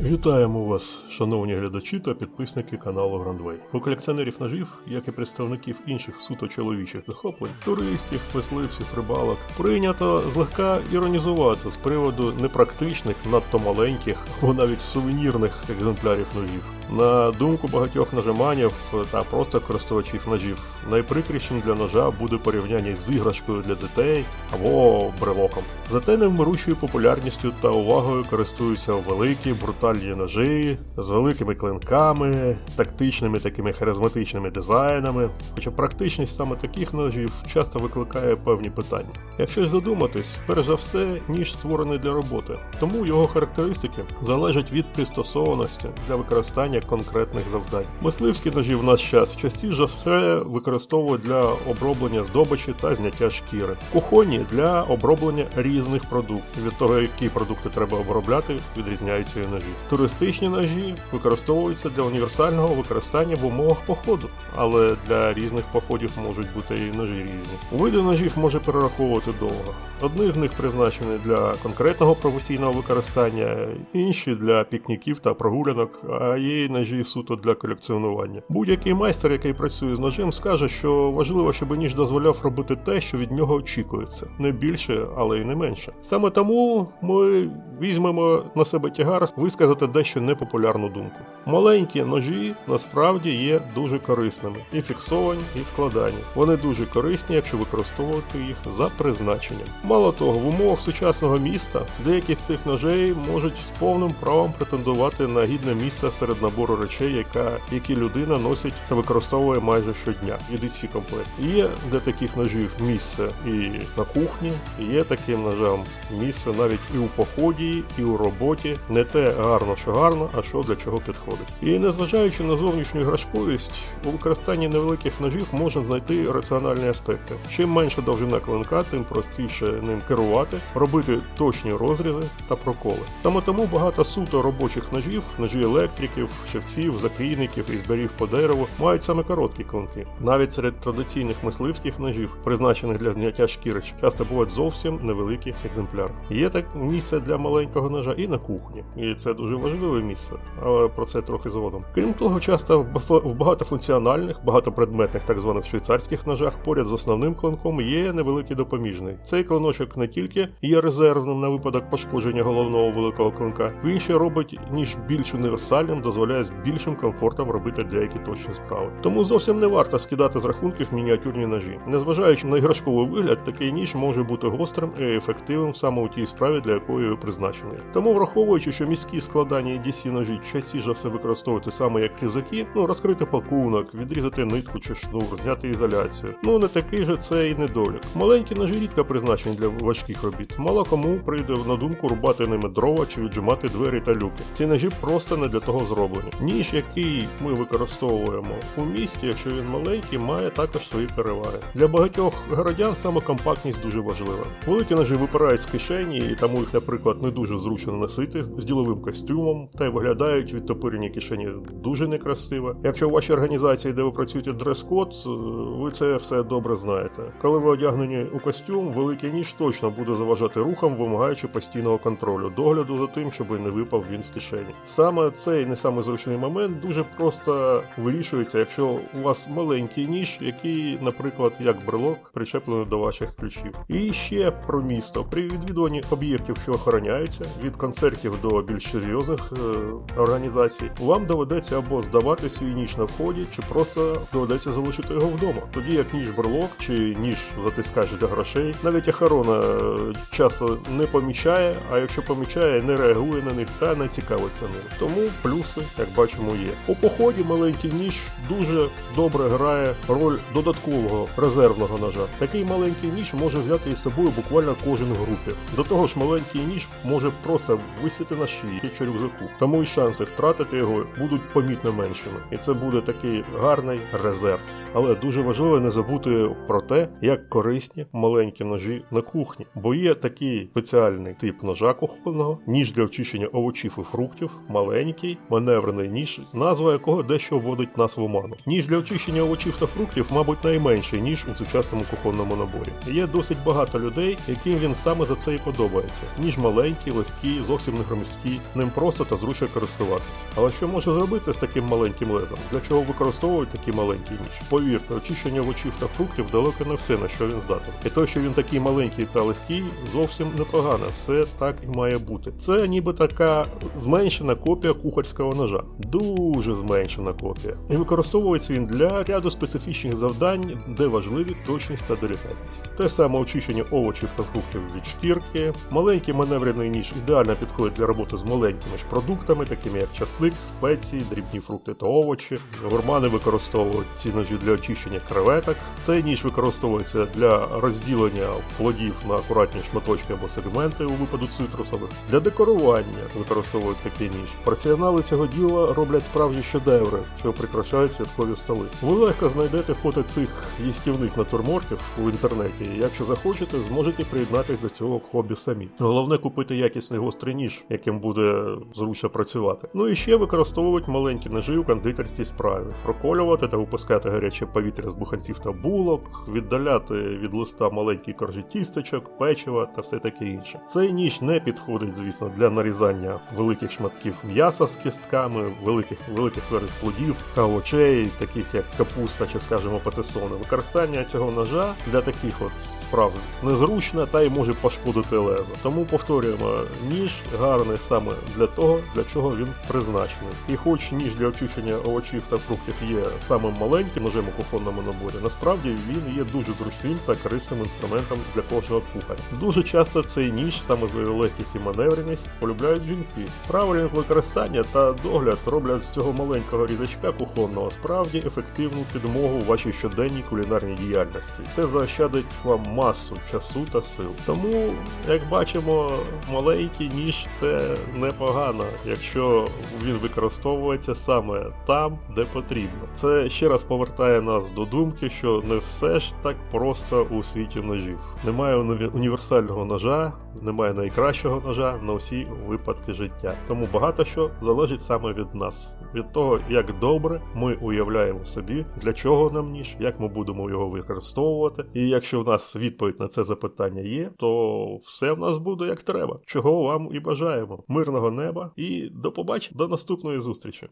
Вітаємо вас, шановні глядачі та підписники каналу Грандвей. У колекціонерів ножів, як і представників інших суто чоловічих захоплень, туристів, мисливців, рибалок, прийнято злегка іронізувати з приводу непрактичних, надто маленьких або навіть сувенірних екземплярів ножів. На думку багатьох ножеманів та просто користувачів ножів, найприкрішим для ножа буде порівняння з іграшкою для дітей або брелоком. Зате невмиручою популярністю та увагою користуються великі брутальні ножі з великими клинками, тактичними такими харизматичними дизайнами. Хоча практичність саме таких ножів часто викликає певні питання. Якщо задуматись, перш за все, ніж створений для роботи, тому його характеристики залежать від пристосованості для використання конкретних завдань. Мисливські ножі в наш час частіше все використовують для оброблення здобичі та зняття шкіри. Кухонні для оброблення різних продуктів. Від того, які продукти треба обробляти, відрізняються і ножі. Туристичні ножі використовуються для універсального використання в умовах походу, але для різних походів можуть бути і ножі різні. Види ножів може перераховувати довго. Одні з них призначені для конкретного професійного використання, інші для пікніків та прогулянок, а є й ножі суто для колекціонування. Будь-який майстер, який працює з ножем, скаже, що важливо, щоб ніж дозволяв робити те, що від нього очікується, не більше, але й не менше. Саме тому ми візьмемо на себе тягар висказати дещо непопулярну думку. Маленькі ножі насправді є дуже корисними і фіксовані, і складані. Вони дуже корисні, якщо використовувати їх за призначенням. Мало того, в умовах сучасного міста деякі з цих ножей можуть з повним правом претендувати на гідне місце серед набору речей, яка, які людина носить та використовує майже щодня. Ідиці комплект. Є для таких ножів місце і на кухні, є таким ножам місце навіть і у поході, і у роботі. Не те гарно, що гарно, а що для чого підходить. І незважаючи на зовнішню іграшковість, у використанні невеликих ножів можна знайти раціональні аспекти. Чим менша довжина клинка, тим простіше ним керувати, робити точні розрізи та проколи. Саме тому багато суто робочих ножів, ножі електриків, шевців, закрійників і зберів по дереву мають саме короткі клинки. Навіть серед традиційних мисливських ножів, призначених для зняття шкіри, часто бувають зовсім невеликі екземпляри. Є так місце для маленького ножа і на кухні, і це дуже важливе місце, але про це трохи згодом. Крім того, часто в багатофункціональних, багатопредметних так званих швейцарських ножах поряд з основним клинком є невеликий допоміжний. Цей клиночок не тільки є резервним на випадок пошкодження головного великого клинка, він ще робить ніж більш універсальним, дозволяє з більшим комфортом робити деякі точні справи. Тому зовсім не варто скидати з рахунків мініатюрні ножі. Незважаючи на іграшковий вигляд, такий ніж може бути гострим і ефективним саме у тій справі, для якої призначений. Тому, враховуючи, що міські складання DC ножі частіше все використовуються саме як різаки, ну розкрити пакунок, відрізати нитку чи шнур, зняти ізоляцію. Ну не такий же це і недолік. Маленькі ножі рідко призначені для важких робіт. Мало кому прийде на думку рубати ними дрова чи віджимати двері та люки. Ці ножі просто не для того зроблені. Ніж, який ми використовуємо у місті, якщо він маленький, має також свої переваги. Для багатьох городян саме компактність дуже важлива. Великі ножі випирають з кишені, і тому їх, наприклад, не дуже зручно носити з діловим костюмом, та й виглядають відтопирені кишені дуже некрасиво. Якщо у вашій організації, де ви працюєте дрес-код, е, ви це все добре знаєте. Коли ви одягнені у костюм, великий ніж точно буде заважати рухам, вимагаючи постійного контролю, догляду за тим, щоб не випав він з кишені. Саме цей не самий зручний момент дуже просто вирішується, якщо у вас маленький ніж, який, наприклад, як брелок, причеплений до ваших ключів. І ще про місто. При відвідуванні об'єктів, що охороняються, від концертів до більш серйозних е, організацій, вам доведеться або здавати свій ніж на вході, чи просто доведеться залишити його вдома. Тоді як ніж брелок чи ніж затискач для грошей, навіть охорона е, часто не помічає, а якщо помічає, не реагує на них та не цікавиться ними. Тому плюси, як бачимо, є. У поході маленький ніж дуже добре грає роль додаткового резервного ножа. Такий маленький ніж може взяти із собою буквально кожен в групі. До того ж, маленький ніж може просто висіти на шиї чи рюкзаку. Тому і шанси втратити його будуть помітно меншими. І це буде такий гарний резерв. Але дуже важливо не забути про те, як корисні маленькі ножі на кухні, бо є такий спеціальний тип ножа кухонного, ніж для очищення овочів і фруктів, маленький маневрений ніж, назва якого дещо вводить нас в оману. Ніж для очищення овочів та фруктів, мабуть, найменший ніж у сучасному кухонному наборі. Є досить багато людей, яким він саме за це і подобається. Ніж маленький, легкий, зовсім не громісткий, ним просто та зручно користуватися. Але що може зробити з таким маленьким лезом? Для чого використовують такий маленький ніж? Повірте, очищення овочів та фруктів далеко не все на що він здатен. І те, що він такий маленький та легкий, зовсім непогано. Все так і має бути. Це ніби така зменшена копія кухарського ножа. Дуже зменшена копія. І використовується він для ряду специфічних завдань, де важливі точність та делікатність. Те саме очищення овочів та фруктів від шкірки. Маленький маневрений ніж ідеально підходить для роботи з маленькими ж продуктами, такими як часник, спеції, дрібні фрукти та овочі. Гурмани використовують ці ножі для очищення креветок. Цей ніж використовується для розділення плодів на акуратні шматочки або сегменти у випаду цитрусових. Для декорування використовують такий ніж. Професіонали цього діла роблять справжні шедеври, що прикрашають святкові столи. Ви легко знайдете фото цих їстівних натюрмортів у інтернеті. Якщо захочете, зможете приєднатись до цього хобі самі. Головне купити якісний гострий ніж, яким буде зручно працювати. Ну і ще використовують маленькі ножі у кондитерській справі, проколювати та випускати гаряче повітря з буханців та булок, віддаляти від листа маленькі коржі тістечок, печива та все таке інше. Цей ніж не підходить, звісно, для нарізання великих шматків м'яса з кістками, великих великих плодів та овочей, таких як капуста чи, скажімо, патисони. Використання цього ножа для таких от справ незручне та й може пошкодити лезо. Тому повторюємо, ніж гарний саме для того, для чого він призначений. І хоч ніж для очищення овочів та фруктів є самим маленьким ножем у кухонному наборі, насправді він є дуже зручним та корисним інструментом для кожного кухаря. Дуже часто цей ніж, саме свою легкість і маневреність, полюбляють жінки. Правильне використання та догляд роблять з цього маленького різачка кухонного справді ефективну підмогу у вашій щоденній кулінарній діяльності. Це заощадить вам масу часу та сил. Тому, як бачимо, маленький ніж це непогано, якщо він використовується саме там, де потрібно. Це ще раз повертає нас до думки, що не все ж так просто у світі ножів. Немає універсального ножа, немає найкращого ножа на усі випадки життя. Тому багато що залежить саме від нас, від того, як добре ми уявляємо собі, для чого нам ніж, як ми будемо його використовувати. І якщо в нас відповідь на це запитання є, то все в нас буде як треба. Чого вам і бажаємо. Мирного неба і до побачення до наступної зустрічі.